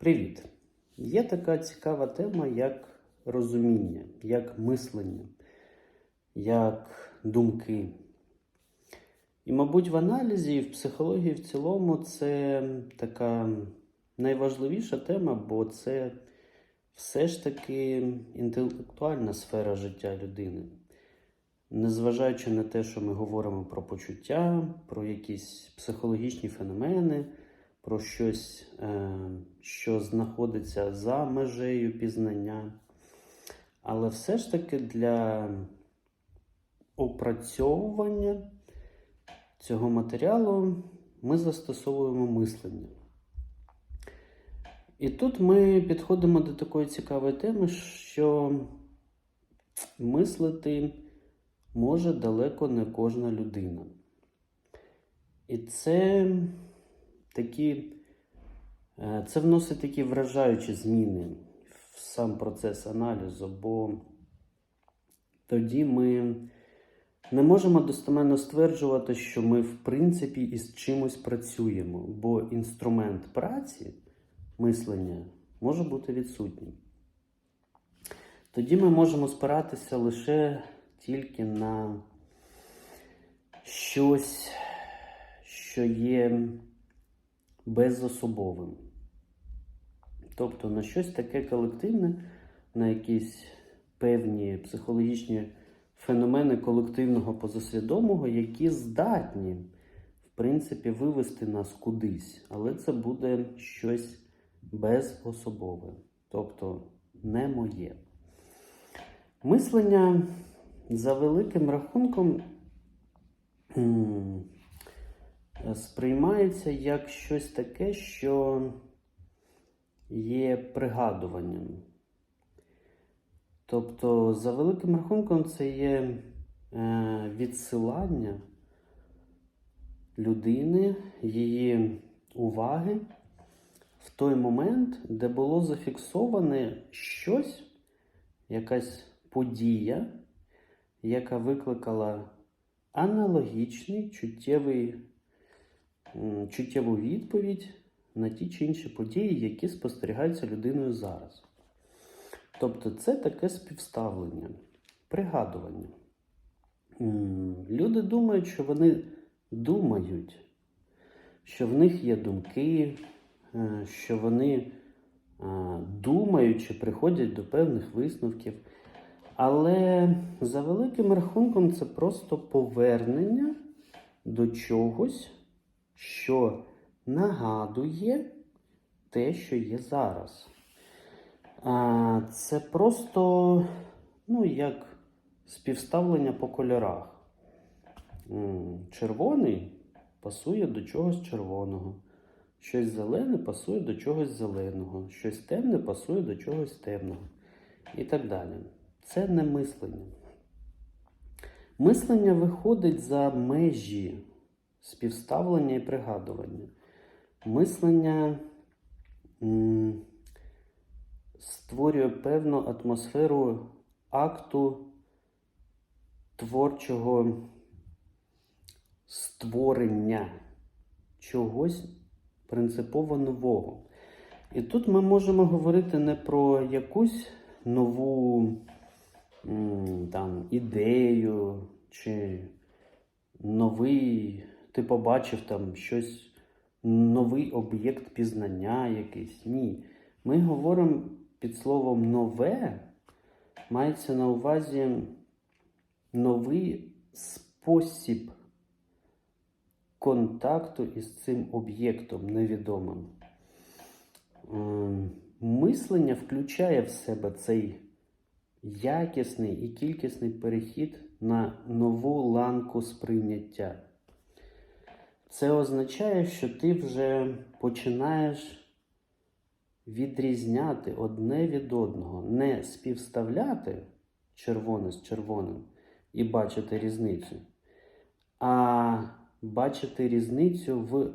Привіт! Є така цікава тема, як розуміння, як мислення, як думки. І, мабуть, в аналізі і в психології в цілому це така найважливіша тема, бо це все ж таки інтелектуальна сфера життя людини. Незважаючи на те, що ми говоримо про почуття, про якісь психологічні феномени, про щось, е, що знаходиться за межею пізнання. Але все ж таки для опрацьовування цього матеріалу ми застосовуємо мислення. І тут ми підходимо до такої цікавої теми, що мислити може далеко не кожна людина. І це такі, е, це вносить такі вражаючі зміни в сам процес аналізу, бо тоді ми не можемо достеменно стверджувати, що ми, в принципі, із чимось працюємо, бо інструмент праці, мислення, може бути відсутній. Тоді ми можемо спиратися лише тільки на щось, що є безособовим. Тобто на щось таке колективне, на якісь певні психологічні феномени колективного позасвідомого, які здатні, в принципі, вивести нас кудись. Але це буде щось безособове, тобто не моє. Мислення за великим рахунком сприймається як щось таке, що є пригадуванням. Тобто, за великим рахунком, це є е, відсилання людини, її уваги в той момент, де було зафіксоване щось, якась подія, яка викликала аналогічний чуттєвий, чуттєву відповідь на ті чи інші події, які спостерігаються людиною зараз. Тобто це таке співставлення, пригадування. Люди думають, що вони думають, що в них є думки, е, що вони е, думаючи приходять до певних висновків. Але за великим рахунком це просто повернення до чогось, що нагадує те, що є зараз. А, Це просто, ну, як співставлення по кольорах. Червоний пасує до чогось червоного. Щось зелене пасує до чогось зеленого, щось темне пасує до чогось темного. І так далі. Це не мислення. Мислення виходить за межі співставлення і пригадування. Мислення створює певну атмосферу акту творчого створення чогось принципово нового. І тут ми можемо говорити не про якусь нову там, ідею чи новий, ти побачив там щось, новий об'єкт пізнання якийсь. Ні. Ми говоримо під словом нове, мається на увазі новий спосіб контакту із цим об'єктом невідомим. Ем, Мислення включає в себе цей якісний і кількісний перехід на нову ланку сприйняття. Це означає, що ти вже починаєш відрізняти одне від одного, не співставляти червоне з червоним і бачити різницю, а бачити різницю в,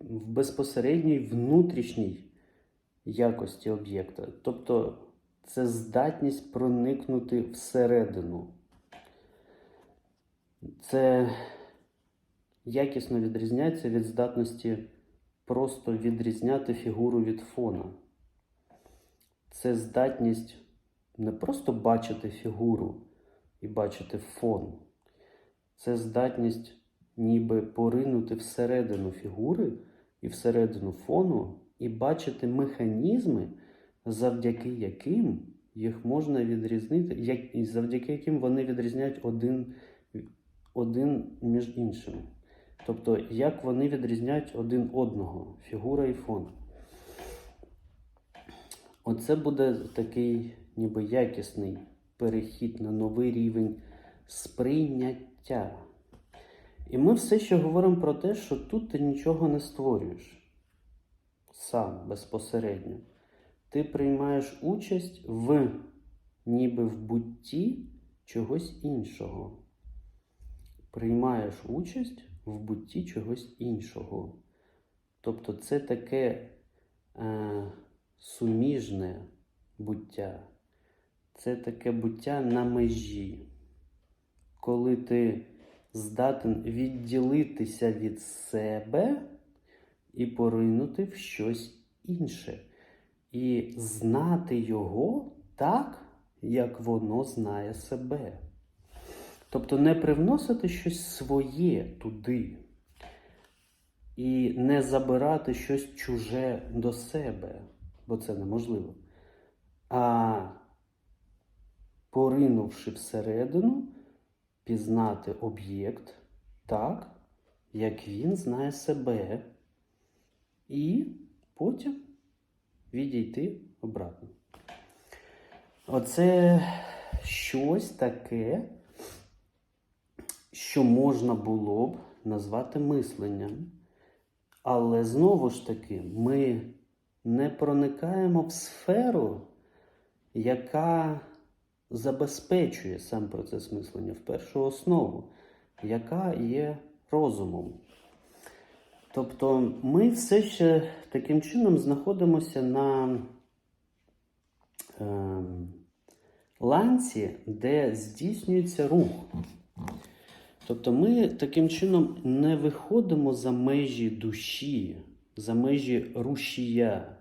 в безпосередній внутрішній якості об'єкта. Тобто це здатність проникнути всередину. Це якісно відрізняється від здатності просто відрізняти фігуру від фона. Це здатність не просто бачити фігуру і бачити фон. Це здатність ніби поринути всередину фігури і всередину фону і бачити механізми, завдяки яким їх можна відрізнити, як, завдяки яким вони відрізняють один, один між іншим. Тобто, як вони відрізняють один одного, фігура і фон. Оце буде такий ніби якісний перехід на новий рівень сприйняття. І ми все ще говоримо про те, що тут ти нічого не створюєш сам безпосередньо. Ти приймаєш участь в ніби в бутті чогось іншого. Приймаєш участь в бутті чогось іншого. Тобто це таке е, суміжне буття. Це таке буття на межі. Коли ти здатен відділитися від себе і поринути в щось інше. І знати його так, як воно знає себе. Тобто не привносити щось своє туди. І не забирати щось чуже до себе, бо це неможливо. А поринувши всередину, пізнати об'єкт так, як він знає себе, і потім відійти обратно. Оце щось таке, що можна було б назвати мисленням. Але знову ж таки, ми не проникаємо в сферу, яка забезпечує сам процес мислення в першу основу, яка є розумом. Тобто ми все ще таким чином знаходимося на е, ланці, де здійснюється рух. Тобто ми таким чином не виходимо за межі душі, за межі рушія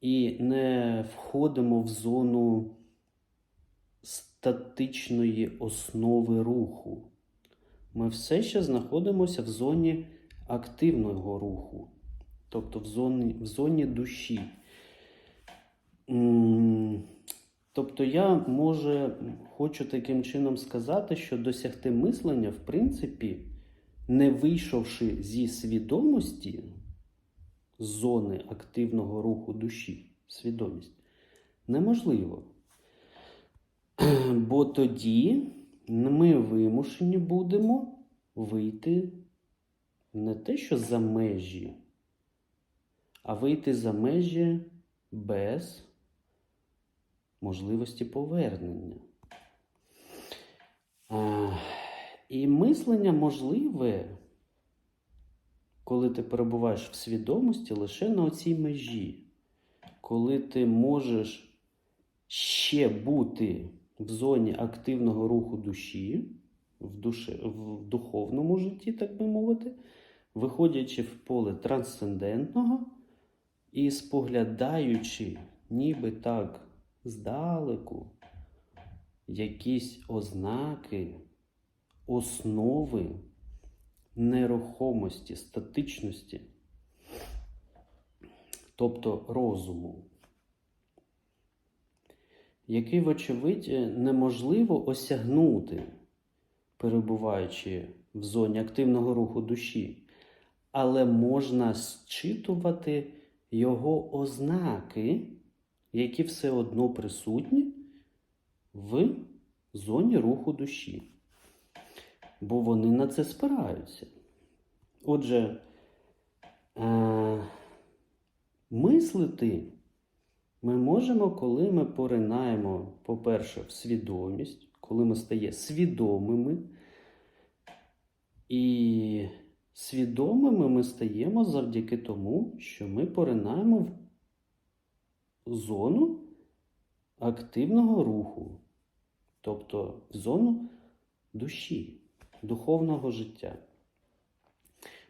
і не входимо в зону статичної основи руху. Ми все ще знаходимося в зоні активного руху, тобто в зоні, в зоні душі. Тобто я може хочу таким чином сказати, що досягти мислення, в принципі, не вийшовши зі свідомості зони активного руху душі, свідомість, неможливо. Бо тоді ми вимушені будемо вийти не те, що за межі, а вийти за межі без можливості повернення. А, і мислення можливе, коли ти перебуваєш в свідомості лише на оцій межі, коли ти можеш ще бути в зоні активного руху душі, в, душі, в духовному житті, так би мовити, виходячи в поле трансцендентного і споглядаючи, ніби так здалеку, якісь ознаки, основи нерухомості, статичності, тобто розуму який, вочевидь, неможливо осягнути, перебуваючи в зоні активного руху душі, але можна зчитувати його ознаки, які все одно присутні в зоні руху душі. Бо вони на це спираються. Отже, е- мислити ми можемо, коли ми поринаємо, по-перше, в свідомість, коли ми стає свідомими. І свідомими ми стаємо завдяки тому, що ми поринаємо в зону активного руху, тобто зону душі, духовного життя.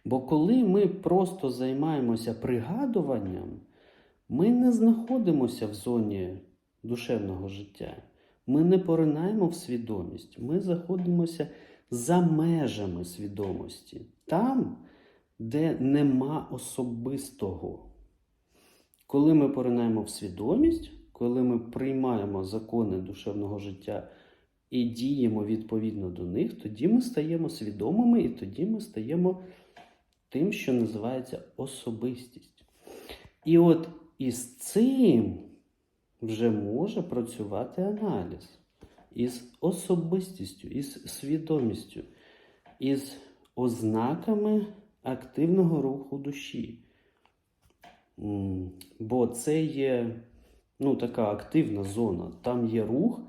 Бо коли ми просто займаємося пригадуванням, ми не знаходимося в зоні душевного життя. Ми не поринаємо в свідомість, ми знаходимося за межами свідомості, там, де нема особистого. Коли ми поринаємо в свідомість, коли ми приймаємо закони душевного життя і діємо відповідно до них, тоді ми стаємо свідомими і тоді ми стаємо тим, що називається особистість. І от із цим вже може працювати аналіз із особистістю, із свідомістю, із ознаками активного руху душі. Бо це є ну, така активна зона, там є рух,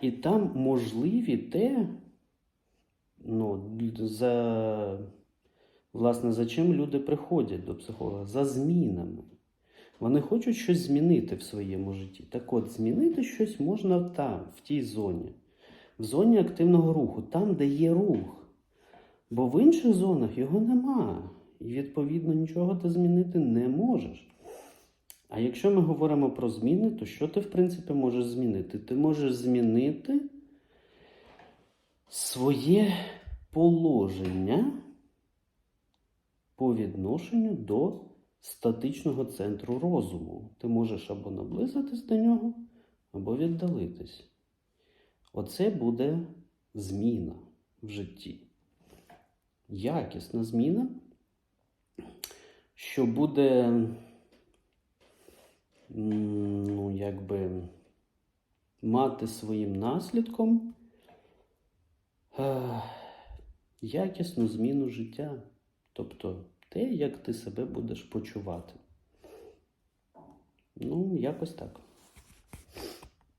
і там можливі те, ну, за, власне, за чим люди приходять до психолога? За змінами. Вони хочуть щось змінити в своєму житті. Так от, змінити щось можна там, в тій зоні, в зоні активного руху, там, де є рух. Бо в інших зонах його нема. І, відповідно, нічого ти змінити не можеш. А якщо ми говоримо про зміни, то що ти, в принципі, можеш змінити? Ти можеш змінити своє положення по відношенню до статичного центру розуму. Ти можеш або наблизитись до нього, або віддалитись. Оце буде зміна в житті. Якісна зміна, що буде, ну, якби, мати своїм наслідком е, якісну зміну життя. Тобто те, як ти себе будеш почувати. Ну, якось так.